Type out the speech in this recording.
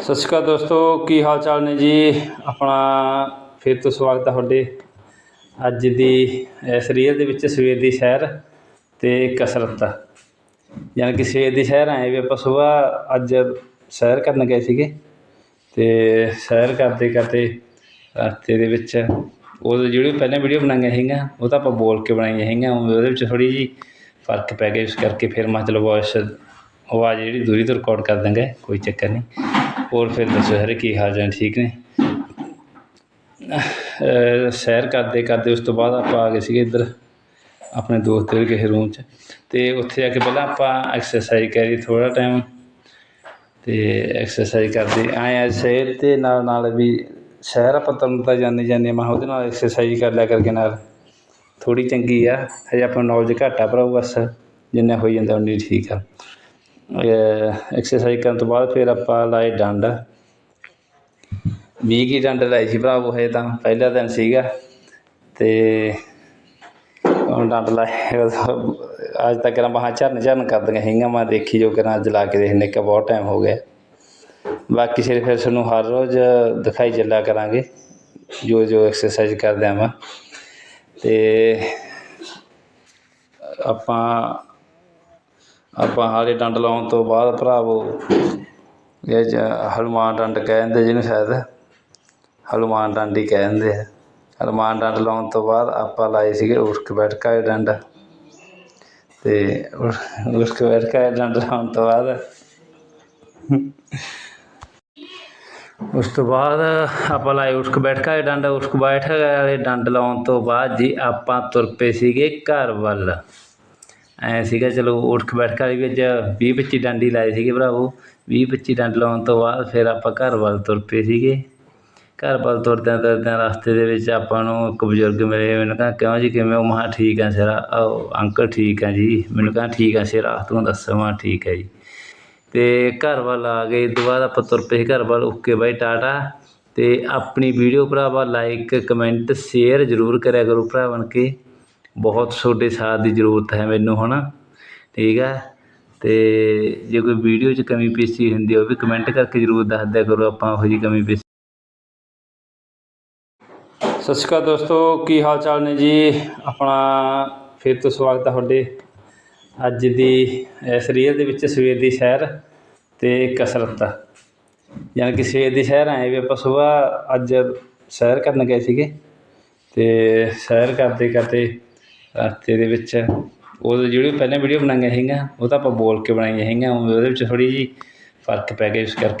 ਸਤਿ ਸ਼੍ਰੀ ਅਕਾਲ ਦੋਸਤੋ, ਕੀ ਹਾਲ ਚਾਲ ਨੇ ਜੀ? ਆਪਣਾ ਫਿਰ ਤੋਂ ਸਵਾਗਤ ਹੈ ਤੁਹਾਡੇ। ਅੱਜ ਦੀ ਇਸ ਰੀਅਲ ਦੇ ਵਿੱਚ ਸਵੇਰ ਦੀ ਸੈਰ ਤੇ ਕਸਰਤ। ਯਾਨੀ ਕਿ ਸਵੇਰ ਦੀ ਸੈਰ ਆਏ ਵੀ ਆਪਾਂ ਸਵੇਰ ਅੱਜ ਸੈਰ ਕਰਨ ਗਏ ਸੀਗੇ ਤੇ ਸੈਰ ਕਰਦੇ ਕਰਦੇ ਰਸਤੇ ਦੇ ਵਿੱਚ ਉਹ ਜਿਹੜੀ ਪਹਿਲਾਂ ਵੀਡੀਓ ਬਣਾਈਆਂ ਸੀਗੀਆਂ, ਉਹ ਤਾਂ ਆਪਾਂ ਬੋਲ ਕੇ ਬਣਾਈਆਂ ਹੈਗੀਆਂ ਉਹਦੇ ਵਿੱਚ ਥੋੜੀ ਜੀ ਫ਼ਰਕ ਪੈ ਗਿਆ, ਇਸ ਕਰਕੇ ਫਿਰ ਮੈਂ ਚਲੋ ਵੌਇਸ ਆਵਾਜ਼ ਜਿਹੜੀ ਦੂਰੀ ਤੋਂ ਰਿਕਾਰਡ ਕਰ ਦਾਂਗੇ ਕੋਈ ਚੱਕਰ ਨਹੀਂ। ਹੋਰ ਫਿਰ ਦੱਸੋ ਸਾਰੇ ਕੀ ਹਾਲ ਚਾਲ, ਠੀਕ ਨੇ? ਸੈਰ ਕਰਦੇ ਕਰਦੇ ਉਸ ਤੋਂ ਬਾਅਦ ਆਪਾਂ ਆ ਗਏ ਸੀਗੇ ਇੱਧਰ ਆਪਣੇ ਦੋਸਤ ਦੇ ਕਿਸੇ ਰੂਮ 'ਚ ਤੇ ਉੱਥੇ ਆ ਕੇ ਪਹਿਲਾਂ ਆਪਾਂ ਐਕਸਰਸਾਈਜ਼ ਕਰੀ ਥੋੜਾ ਟਾਈਮ ਤੇ ਐਕਸਰਸਾਈਜ ਕਰਦੇ ਆਏ ਆ ਸੈਰ ਤੇ ਨਾਲ ਨਾਲ ਵੀ ਸੈਰ ਆਪਾਂ ਤੁਰਨ ਤਾਂ ਜਾਂਦੇ ਜਾਂਦੇ ਮੈਂ ਕਿਹਾ ਉਹਦੇ ਨਾਲ ਐਕਸਰਸਾਈਜ਼ ਕਰ ਲਿਆ ਕਰਕੇ ਨਾਲ। ਥੋੜੀ ਚੰਗੀ ਆ, ਹਜੇ ਆਪਾਂ ਨੌਲੇਜ ਘੱਟ ਆ ਭਰਾ ਬਸ, ਜਿੰਨਾ ਹੋਈ ਜਾਂਦਾ ਉਨੀ ਠੀਕ ਆ। ਐਕਸਰਸਾਈਜ਼ ਕਰਨ ਤੋਂ ਬਾਅਦ ਫਿਰ ਆਪਾਂ ਲਾਏ ਡੰਡ। ਵੀਹ ਕੀ ਡੰਡ ਲਾਏ ਸੀ ਭਰਾਵੋ ਹਜੇ ਤਾਂ, ਪਹਿਲਾ ਦਿਨ ਸੀਗਾ। ਤੇ ਹੁਣ ਡੰਡ ਲਾਏ, ਅੱਜ ਤੱਕ ਨਾ ਬਾਹਾਂ ਝਰਨ ਝਰਨ ਕਰਦੀਆਂ ਸੀਗੀਆਂ, ਮੈਂ ਦੇਖੀ ਜੋ ਕਰਾਂ ਅੱਜ ਲਾ ਕੇ ਦੇਖਨੇ ਕਿ ਬਹੁਤ ਟਾਈਮ ਹੋ ਗਿਆ। ਬਾਕੀ ਸਿਰ ਫਿਰ ਤੁਹਾਨੂੰ ਹਰ ਰੋਜ਼ ਦਿਖਾਈ ਚੱਲਿਆ ਕਰਾਂਗੇ ਜੋ ਜੋ ਐਕਸਰਸਾਈਜ਼ ਕਰਦੇ ਆ ਮੈਂ। ਤੇ ਆਪਾਂ ਆਪਾਂ ਹਾਲੇ ਡੰਡ ਲਾਉਣ ਤੋਂ ਬਾਅਦ ਭਰਾਵੋ ਇਹ ਜ ਹਨੂੰਮਾਨ ਡੰਡ ਕਹਿੰਦੇ ਜਿਹਨੂੰ ਸ਼ਾਇਦ ਹਨੂੰਮਾਨ ਡੰਡ ਹੀ ਕਹਿੰਦੇ ਆ। ਹਨੂੰਮਾਨ ਡੰਡ ਲਾਉਣ ਤੋਂ ਬਾਅਦ ਆਪਾਂ ਲਾਏ ਸੀਗੇ ਉਠਕ ਬੈਠਕਾ ਦੇ ਡੰਡ। ਤੇ ਉਠਕ ਬੈਠਕਾ ਦੇ ਡੰਡ ਲਾਉਣ ਤੋਂ ਬਾਅਦ ਉਸ ਤੋਂ ਬਾਅਦ ਆਪਾਂ ਲਾਏ ਉਠਕ ਬੈਠਕਾ ਦੇ ਡੰਡ। ਉਠਕ ਬੈਠ ਵਾਲੇ ਡੰਡ ਲਾਉਣ ਤੋਂ ਬਾਅਦ ਜੀ ਆਪਾਂ ਤੁਰ ਪਏ ਸੀਗੇ ਘਰ ਵੱਲ। ਐਂ ਸੀਗਾ, ਚਲੋ ਉਠਕ ਬੈਠਕ ਵਾਲੀ ਵਿੱਚ 20 25 ਡੰਡੀ ਲਾਏ ਸੀਗੇ ਭਰਾਵੋ। ਵੀਹ ਪੱਚੀ ਡੰਡ ਲਾਉਣ ਤੋਂ ਬਾਅਦ ਫਿਰ ਆਪਾਂ ਘਰ ਵੱਲ ਤੁਰ ਪਏ ਸੀਗੇ। ਘਰ ਵੱਲ ਤੁਰਦਿਆਂ ਤੁਰਦਿਆਂ ਰਸਤੇ ਦੇ ਵਿੱਚ ਆਪਾਂ ਨੂੰ ਇੱਕ ਬਜ਼ੁਰਗ ਮਿਲੇ, ਮੈਨੂੰ ਕਹਿੰਦਾ, ਕਿਉਂ ਜੀ, ਕਿਵੇਂ ਹੋ? ਮਹਾ ਠੀਕ ਆ ਸਿਰਾ। ਉਹ ਅੰਕਲ, ਠੀਕ ਆ ਜੀ। ਮੈਨੂੰ ਕਹਿੰਦਾ, ਠੀਕ ਆ ਸਿਰਾ, ਤੂੰ ਦੱਸ, ਮੈਂ ਠੀਕ ਹੈ ਜੀ। ਤੇ ਘਰ ਵੱਲ ਆ ਗਏ। ਤੋਂ ਬਾਅਦ ਆਪਾਂ ਤੁਰ ਪਏ ਘਰ ਵੱਲ। Okay, bye, tata. ਤੇ ਆਪਣੀ ਵੀਡੀਓ ਭਰਾਵਾ ਲਾਈਕ, ਕਮੈਂਟ, ਸ਼ੇਅਰ ਜ਼ਰੂਰ ਕਰਿਆ ਕਰੋ ਭਰਾ ਬਣ ਕੇ। ਬਹੁਤ ਤੁਹਾਡੇ ਸਾਥ ਦੀ ਜ਼ਰੂਰਤ ਹੈ ਮੈਨੂੰ ਹੁਣ ਠੀਕ ਹੈ? ਅਤੇ ਜੇ ਕੋਈ ਵੀਡੀਓ 'ਚ ਕਮੀ ਪੇਸ਼ੀ ਹੁੰਦੀ ਉਹ ਵੀ ਕਮੈਂਟ ਕਰਕੇ ਜ਼ਰੂਰ ਦੱਸ ਦਿਆ ਕਰੋ, ਆਪਾਂ ਉਹੋ ਜਿਹੀ ਕਮੀ ਪੇਸ਼ੀ ਸਤਿ ਸ਼੍ਰੀ ਅਕਾਲ ਦੋਸਤੋ, ਕੀ ਹਾਲ ਚਾਲ ਨੇ ਜੀ? ਆਪਣਾ ਫਿਰ ਤੋਂ ਸਵਾਗਤ ਹੈ ਤੁਹਾਡੇ ਅੱਜ ਦੀ ਇਸ ਰੀਅਲ ਦੇ ਵਿੱਚ ਸਵੇਰ ਦੀ ਸੈਰ ਤੇ ਕਸਰਤ। ਯਾਨੀ ਕਿ ਸਵੇਰ ਦੀ ਸੈਰ ਆਏ ਵੀ ਆਪਾਂ ਸਵੇਰ ਅੱਜ ਸੈਰ ਕਰਨ ਗਏ ਸੀਗੇ ਤੇ ਸੈਰ ਕਰਦੇ ਕਰਦੇ ਰਸਤੇ ਦੇ ਵਿੱਚ। ਉਹ ਜਿਹੜੀ ਪਹਿਲਾਂ ਵੀਡੀਓ ਬਣਾਈਆਂ ਸੀਗੀਆਂ, ਉਹ ਤਾਂ ਆਪਾਂ ਬੋਲ ਕੇ ਬਣਾਈਆਂ ਸੀਗੀਆਂ, ਉਹਦੇ ਵਿੱਚ ਥੋੜ੍ਹੀ ਜਿਹੀ ਫ਼ਰਕ ਪੈ ਗਿਆ ਇਸ ਕਰਕੇ।